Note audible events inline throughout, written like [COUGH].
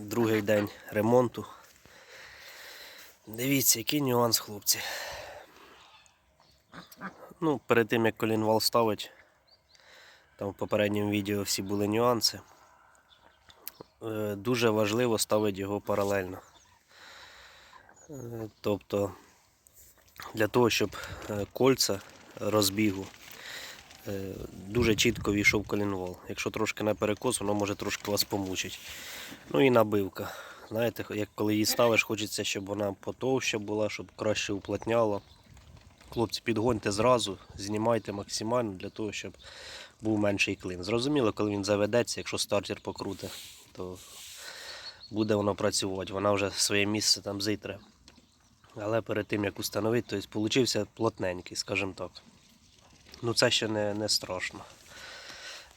другий день ремонту. Дивіться, який нюанс, хлопці. Ну, перед тим як колінвал ставить, там в попередньому відео всі були нюанси. Е, Дуже важливо ставити його паралельно. Е, Тобто для того, щоб е, кольця розбігу дуже чітко війшов колінвал. Якщо трошки на перекос, воно може трошки вас помучити. Ну і набивка. Знаєте, як коли її ставиш, хочеться, щоб вона потовща була, щоб краще уплотняло. Хлопці, підгоньте зразу, знімайте максимально для того, щоб був менший клин. Зрозуміло, коли він заведеться, якщо стартер покрути, то буде воно працювати. Вона вже своє місце там зитре. Але перед тим як установити, тобто получився плотненький, скажімо так. Ну це ще не, не страшно.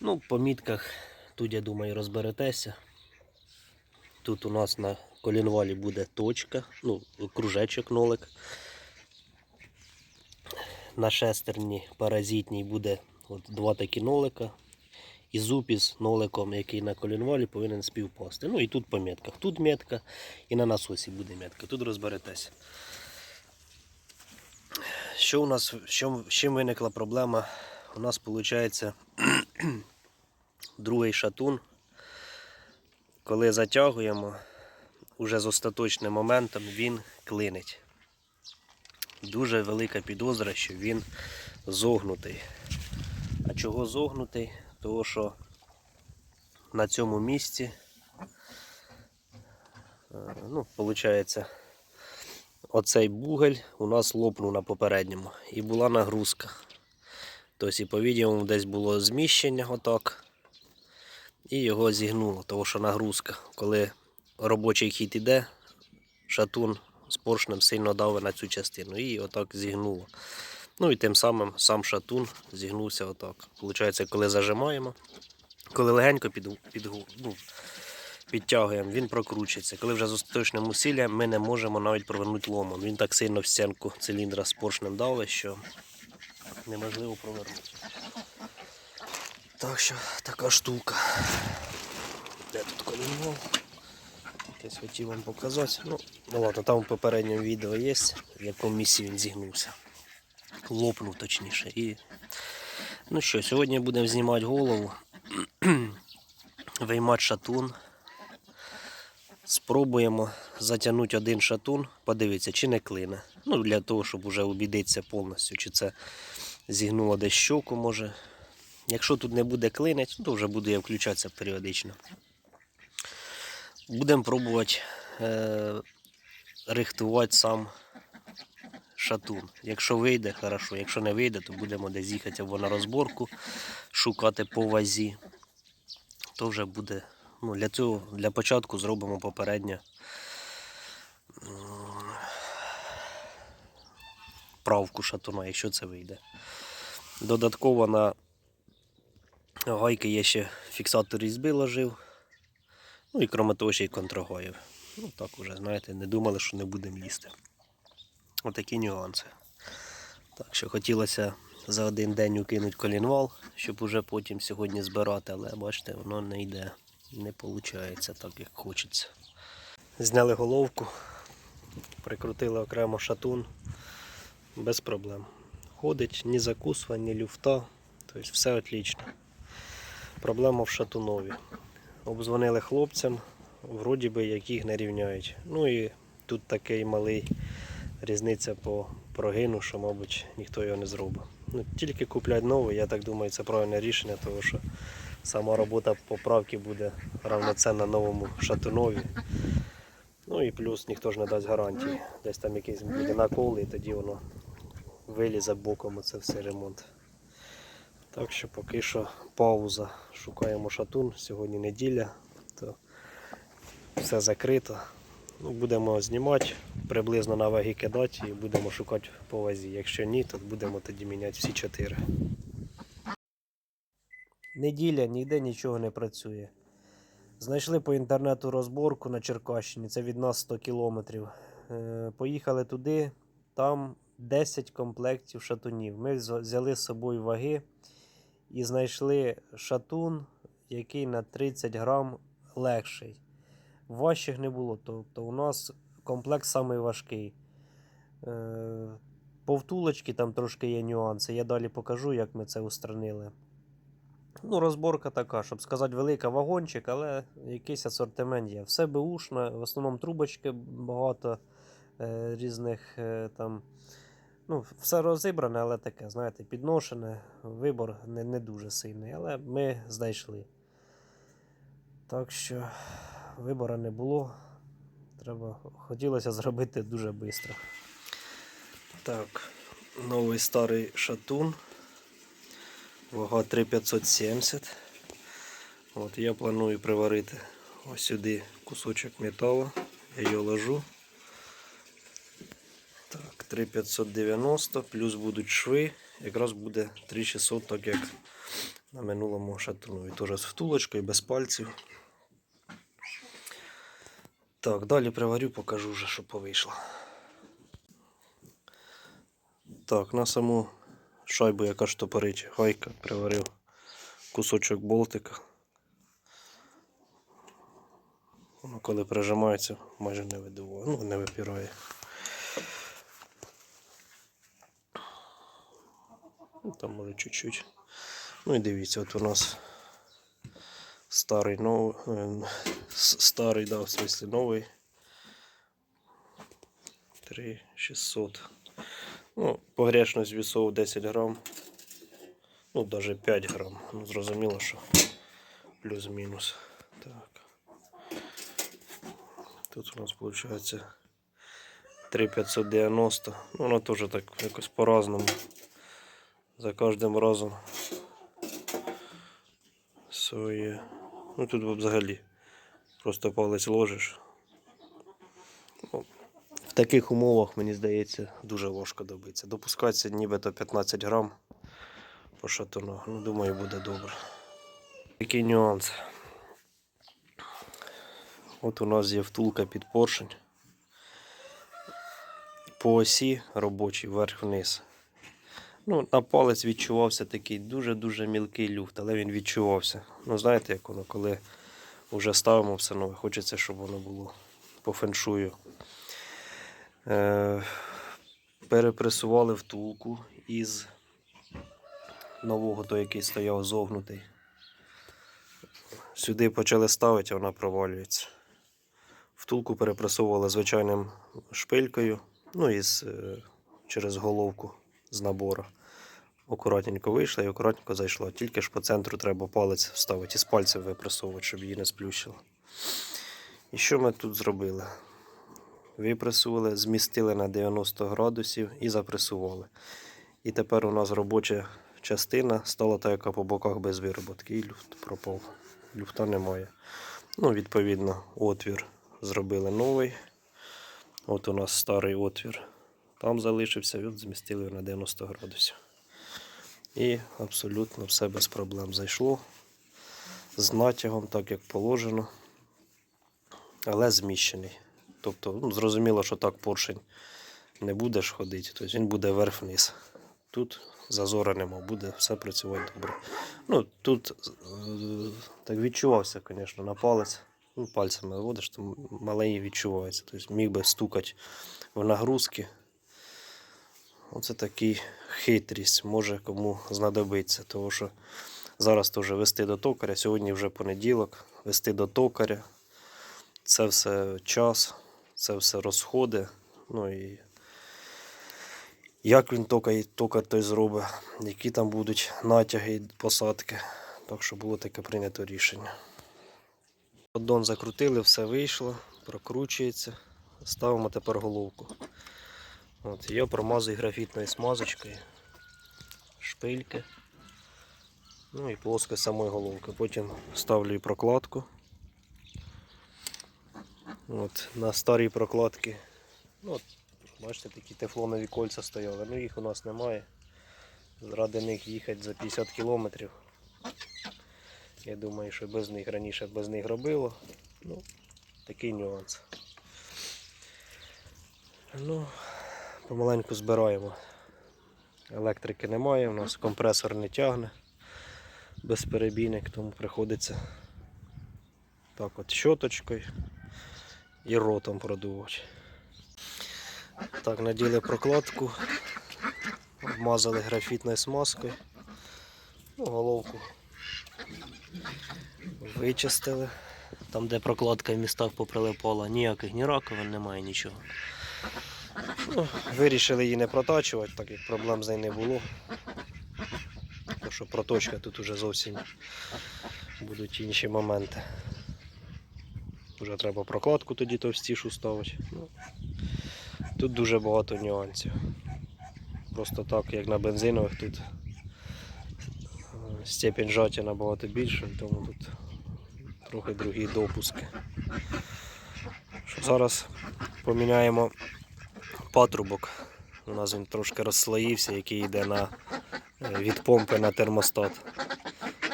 Ну, по мітках тут, я думаю, розберетеся. Тут у нас на колінвалі буде точка, ну, кружечок нолик. На шестерні паразитній буде от два такі нолика. І зуб із ноликом, який на колінвалі повинен співпасти. Ну і тут по метках. Тут метка і на насосі буде метка. Тут розберетеся. Що у нас, що, з чим виникла проблема? У нас виходить [CLEARS THROAT] другий шатун. Коли затягуємо, уже з остаточним моментом він клинить. Дуже велика підозра, що він зогнутий. А чого зогнутий? Того що на цьому місці, е, ну, виходить, оцей бугель у нас лопнув на попередньому і була нагрузка. Тобто, і по відео десь було зміщення отак. І його зігнуло, тому що нагрузка, коли робочий хід іде, шатун з поршнем сильно давить на цю частину і отак зігнуло. Ну і тим самим сам шатун зігнувся отак. Получається, коли зажимаємо, коли легенько під, під, ну, підтягуємо, він прокручується. Коли вже з остаточним усиллям ми не можемо навіть провернути ломом. Він так сильно в стінку циліндра з поршнем давить, що неможливо провернути. Так що така штука. Де тут колінвал? Десь хотів вам показати. Ну, ну ладно, там в попередньому відео є, в якому місці він зігнувся. Лопнув точніше. І... Ну що, сьогодні будемо знімати голову, [CLEARS THROAT] виймати шатун. Спробуємо затягнути один шатун, подивитися, чи не клине. Ну, для того, щоб вже убідитися повністю, чи це зігнуло десь щоку, може. Якщо тут не буде клинить, то вже буду я включатися періодично. Будемо пробувати е, рихтувати сам шатун. Якщо вийде, хорошо. Якщо не вийде, то будемо десь їхати або на розборку, шукати по вазі. То вже буде. Ну, для цього для початку зробимо попередньо м, правку шатуна, якщо це вийде. Додатково на гайки я ще фіксатор різьби ложив. Ну і крім того, ще й контрагоїв. Ну так уже, знаєте, не думали, що не будемо лізти. Отакі нюанси. Так що хотілося за один день укинути колінвал, щоб уже потім сьогодні збирати, але бачите, воно не йде, не виходить так, як хочеться. Зняли головку, прикрутили окремо шатун, без проблем. Ходить ні закусва, ні люфта, тобто все отлично. Проблема в шатунові. Обдзвонили хлопцям, вроді би яких не рівняють. Ну і тут такий малий різниця по прогину, що, мабуть, ніхто його не зробить. Ну, тільки купляти новий, я так думаю, це правильне рішення, тому що сама робота поправки буде равноценна новому шатунові. Ну і плюс ніхто ж не дасть гарантії. Десь там якийсь буде накол, і тоді воно вилізе боком оце все ремонт. Так що поки що пауза. Шукаємо шатун. Сьогодні неділя, то все закрито. Ну, будемо знімати, приблизно на ваги кидати і будемо шукати по вазі. Якщо ні, то будемо тоді міняти всі чотири. Неділя, ніде нічого не працює. Знайшли по інтернету розборку на Черкащині, це від нас 100 кілометрів. Е, Поїхали туди, там 10 комплектів шатунів. Ми взяли з собою ваги і знайшли шатун, який на 30 грам легший. важчих не було. Тобто у нас комплект самий важкий. Е, по втулочці там трошки є нюанси. Я далі покажу, як ми це устранили. Ну, розборка така, щоб сказати, велика вагончик, але якийсь асортимент є. Все беушне, в основному трубочки багато е, різних е, там. Ну, все розібране, але таке, знаєте, підношене. Вибор не, не дуже сильний, але ми знайшли. Так що вибору не було. Треба, хотілося зробити дуже швидко. Так, новий старий шатун. Вага 3570. От я планую приварити ось сюди кусочок металу. Я його ложу. Так, 3590, плюс будуть шви. Якраз буде 3600, так як на минулому шатуну. І теж з втулочкою, без пальців. Так, далі приварю, покажу вже, що повийшло. Так, на саму шайбу, яка штопорить гайка, приварив кусочок болтика. Воно коли прижимається, майже не видуває, ну не випірає. Ну, там може чуть-чуть. Ну і дивіться, от у нас старий новий, старий, да, в смысле новий. 3600. Ну, погрешність вісов 10 грам. Ну, навіть 5 грам. Ну, зрозуміло, що плюс-мінус. Так. Тут у нас виходить 3590. Ну, воно теж так якось по-разному. За кожним разом своє. Ну тут взагалі просто палець ложиш. Ну, в таких умовах, мені здається, дуже важко добитися. Допускається нібито 15 грам по шатуну. Ну, думаю, буде добре. Який нюанс. От у нас є втулка під поршень. По осі робочій вверх-вниз. Ну, на палець відчувався такий дуже-дуже мілкий люфт, але він відчувався. Ну, знаєте, як воно, коли вже ставимо все нове, хочеться, щоб воно було по феншую. Е, перепресували втулку із нового, той, який стояв зогнутий. Сюди почали ставити, а вона провалюється. Втулку перепресовували звичайним шпилькою, ну і е, через головку з набору. Акуратненько вийшла і акуратненько зайшла. Тільки ж по центру треба палець вставити і з пальцем випресовувати, щоб її не сплющило. І що ми тут зробили? Випресували, змістили на 90 градусів і запресували. І тепер у нас робоча частина стала та, яка по боках без вироботки. І люфт пропав. Люфта немає. Ну, відповідно, отвір зробили новий. От у нас старий отвір. Там залишився, от змістили на 90 градусів. І абсолютно все без проблем зайшло. З натягом, так як положено, але зміщений. Тобто, ну, зрозуміло, що так поршень не будеш ходити, тобто він буде вверх-вниз. Тут зазора нема, буде все працювати добре. Ну, тут е, так відчувався, звісно, на палець. Ну, пальцями виводиш, то малий відчувається. Тобто міг би стукати в нагрузки. Оце такий хитрість, може кому знадобиться. Тому що зараз теж вести до токаря, сьогодні вже понеділок, вести до токаря. Це все час, це все розходи. Ну і як він токар, токар той зробить, які там будуть натяги і посадки. Так що було таке прийнято рішення. Поддон закрутили, все вийшло, прокручується. Ставимо тепер головку. От, я промазую графітною смазочкою, шпильки. Ну і плоско самої головки. Потім ставлю і прокладку. От, на старій прокладці. Ну, от, бачите, такі тефлонові кольця стояли. Ну їх у нас немає. Заради них їхати за 50 кілометрів. Я думаю, що без них раніше без них робило. Ну, такий нюанс. Ну, помаленьку збираємо. Електрики немає, у нас компресор не тягне безперебійник, тому приходиться так от щоточкою і ротом продувати. Так, наділи прокладку, обмазали графітною смазкою. Ну, головку вичистили. Там, де прокладка в містах поприлипала, ніяких ні раковин, немає нічого. Ну, вирішили її не протачувати, так як проблем з нею не було. Тому що проточка тут уже зовсім будуть інші моменти. Вже треба прокладку тоді товстішу ставити. Ну, тут дуже багато нюансів. Просто так, як на бензинових, тут е, степень жаття набагато більша, тому тут трохи другі допуски. Що зараз поміняємо патрубок. У нас він трошки розслоївся, який йде на, е, від помпи на термостат.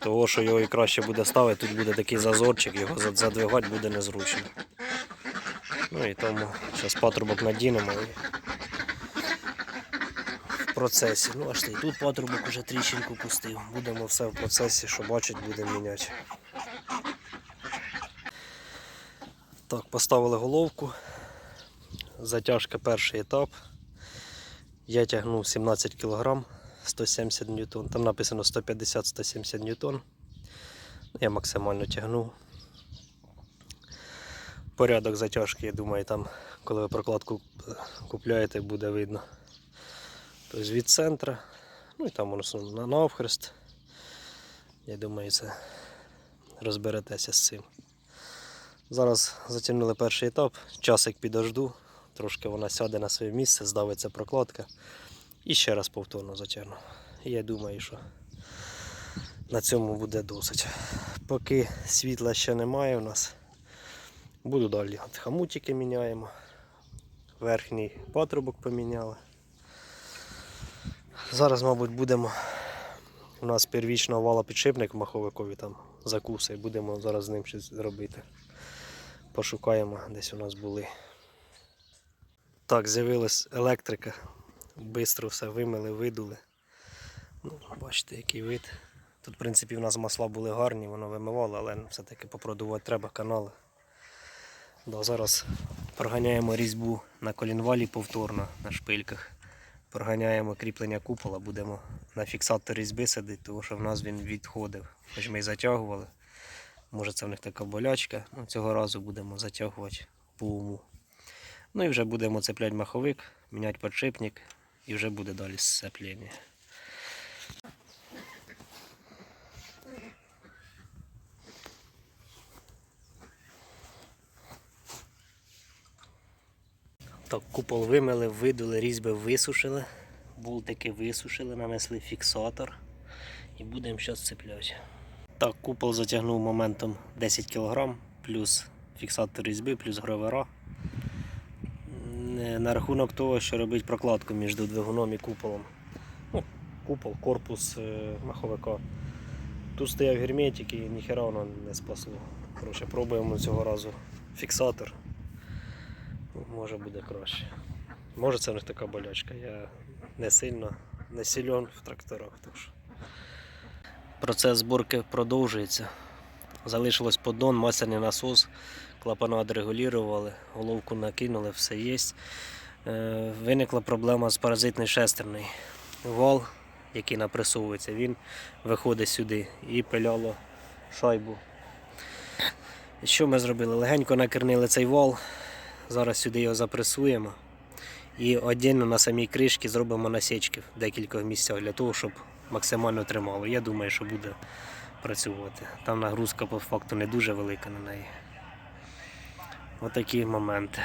Того, що його і краще буде ставити, тут буде такий зазорчик, його задвигати буде незручно. Ну і тому зараз патрубок надінемо в процесі. Ну аж і тут патрубок уже тріщинку пустив. Будемо все в процесі, що бачить, будемо міняти. Так, поставили головку. Затяжка перший етап. Я тягнув 17 кг 170 ньютон. Там написано 150-170 ньютон. Я максимально тягнув. Порядок затяжки, я думаю, там, коли ви прокладку купляєте, буде видно. Тобто від центра, ну і там воно на навхрест. Я думаю, це розберетеся з цим. Зараз затягнули перший етап, часик підожду, трошки вона сяде на своє місце, здавиться прокладка. І ще раз повторно затягну. Я думаю, що на цьому буде досить. Поки світла ще немає у нас, буду далі. Хамутики міняємо. Верхній патрубок поміняли. Зараз, мабуть, будемо. У нас первічно валопідшипник в маховикові там закуси. Будемо зараз з ним щось зробити. Пошукаємо, десь у нас були. Так, з'явилась електрика. Бистро все вимили, видули. Ну, бачите, який вид. Тут, в принципі, в нас масла були гарні, воно вимивало, але все-таки попродувати треба канали. Да, зараз проганяємо різьбу на колінвалі повторно на шпильках. Проганяємо кріплення купола, будемо на фіксатор різьби сидити, тому що в нас він відходив. Хоч ми і затягували. Може це в них така болячка. Ну, цього разу будемо затягувати по уму. Ну і вже будемо цепляти маховик, міняти подшипник і вже буде далі сцеплення. Так, купол вимили, видули, різьби висушили, болтики висушили, нанесли фіксатор і будемо зараз цепляти. Так, купол затягнув моментом 10 кг, плюс фіксатор різьби, плюс гровера. На рахунок того, що робить прокладку між двигуном і куполом. Ну, купол, корпус е, маховика. Тут стояв герметик і ніхера воно не спасло. Коротше, пробуємо цього разу фіксатор. Ну, Може буде краще. Може це них така болячка. Я не сильно не силен в тракторах. Що. Процес зборки продовжується. Залишилось поддон, масляний насос, клапана відрегулювали, головку накинули, все є. Е, виникла проблема з паразитною шестерною. Вал, який напресовується, він виходить сюди і пиляло шайбу. Що ми зробили? Легенько накернили цей вал. Зараз сюди його запресуємо. І отдельно на самій кришці зробимо насічки в декількох місцях для того, щоб максимально тримало. Я думаю, що буде працювати. Там нагрузка по факту не дуже велика на неї. Отакі моменти.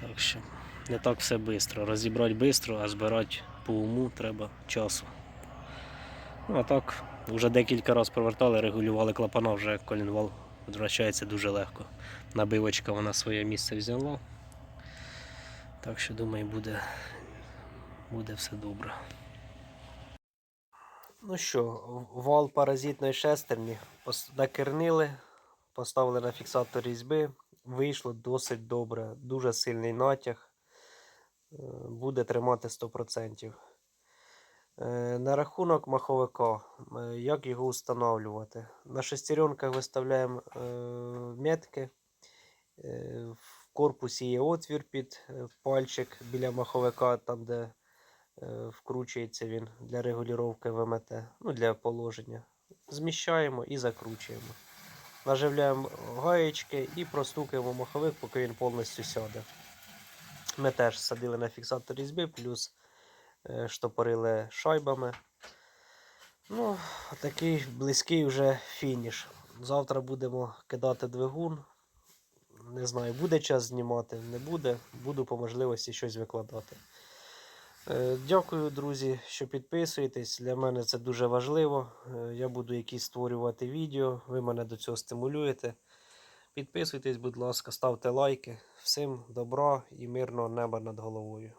Так що не так все швидко. Розібрати швидко, а збирати по уму треба часу. Ну а так, вже декілька разів провертали, регулювали клапана, вже колінвал відвращається дуже легко. Набивочка вона своє місце взяла. Так що думаю, буде, буде все добре. Ну що, вал паразитної шестерні накернили, поставили на фіксатор різьби. Вийшло досить добре, дуже сильний натяг. Е, Буде тримати 100%. Е, На рахунок маховика, е, як його встановлювати? На шестеренках виставляємо метки В корпусі є отвір під пальчик біля маховика, там, де вкручується він для регулювання ВМТ, ну, для положення. Зміщаємо і закручуємо. Наживляємо гаєчки і простукуємо маховик, поки він повністю сяде. Ми теж садили на фіксатор різьби, плюс е, штопорили шайбами. Ну, такий близький вже фініш. Завтра будемо кидати двигун. Не знаю, буде час знімати, не буде. Буду по можливості щось викладати. Е, Дякую, друзі, що підписуєтесь. Для мене це дуже важливо. Е, Я буду якісь створювати відео. Ви мене до цього стимулюєте. Підписуйтесь, будь ласка, ставте лайки. Всім добра і мирного неба над головою.